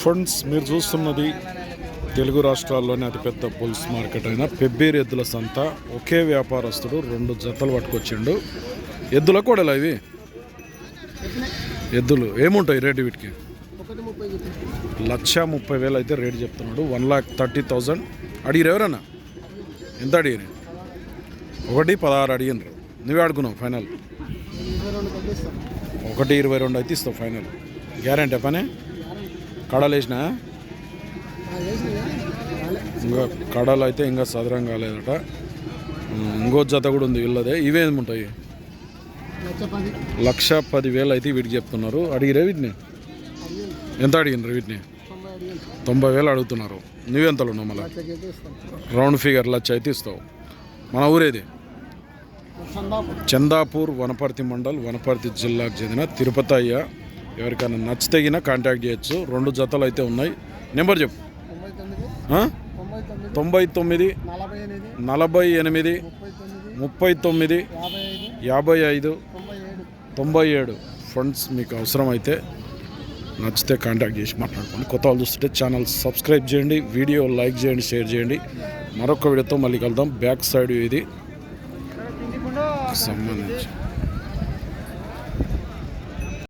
Friends మీరు చూస్తున్నది తెలుగు రాష్ట్రాల్లోనే అతిపెద్ద బుల్స్ మార్కెట్ అయిన పెబ్బేరు ఎద్దుల సంత. ఒకే వ్యాపారస్తుడు రెండు జతలు పట్టుకొచ్చిండు. ఎద్దుల కూడా ఇవి? ఎద్దులు. ఏముంటాయి రేటు వీటికి? లక్ష ముప్పై వేలు అయితే రేటు చెప్తున్నాడు. One lakh thirty thousand. అడిగిరు ఎవరన్నా? ఎంత అడిగిరు? ఒకటి పదహారు అడిగినరు. నువ్వే అడుగున్నావు ఫైనల్. ఒకటి ఇరవై రెండు అయితే ఇస్తావు ఫైనల్. గ్యారంటీ పనే? కడలు వేసినా? ఇంకా కడలు అయితే ఇంకా సదరం కాలేదట. ఇంకో జత కూడా ఉంది వీళ్ళదే. ఇవేమి ఉంటాయి? లక్ష పది లక్ష పది వేలు అయితే వీటికి చెప్తున్నారు. అడిగిరే వీటిని? ఎంత అడిగినారు వీటిని? తొంభై వేలు అడుగుతున్నారు. నువ్వెంతలో ఉన్నావు మళ్ళీ? రౌండ్ ఫిగర్ లచ్చ అయితే ఇస్తావు. మన ఊరేది? చందాపు చందాపూర్ వనపర్తి మండల్ వనపర్తి జిల్లాకు చెందిన తిరుపతి ఎవరికైనా నచ్చితగిన కాంటాక్ట్ చేయొచ్చు. రెండు జతలు అయితే ఉన్నాయి. నెంబర్ చెప్పు. తొంభై తొమ్మిది నలభై ఎనిమిది ముప్పై తొమ్మిది యాభై ఐదు తొంభై ఏడు. ఫండ్స్ మీకు అవసరం అయితే నచ్చితే కాంటాక్ట్ చేసి మాట్లాడుకోండి. కొత్త వాళ్ళు చూస్తుంటే ఛానల్ సబ్స్క్రైబ్ చేయండి. వీడియో లైక్ చేయండి షేర్ చేయండి. మరొక వీడియోతో మళ్ళీ కలుద్దాం. బ్యాక్ సైడ్ ఇది. సంబంధించి.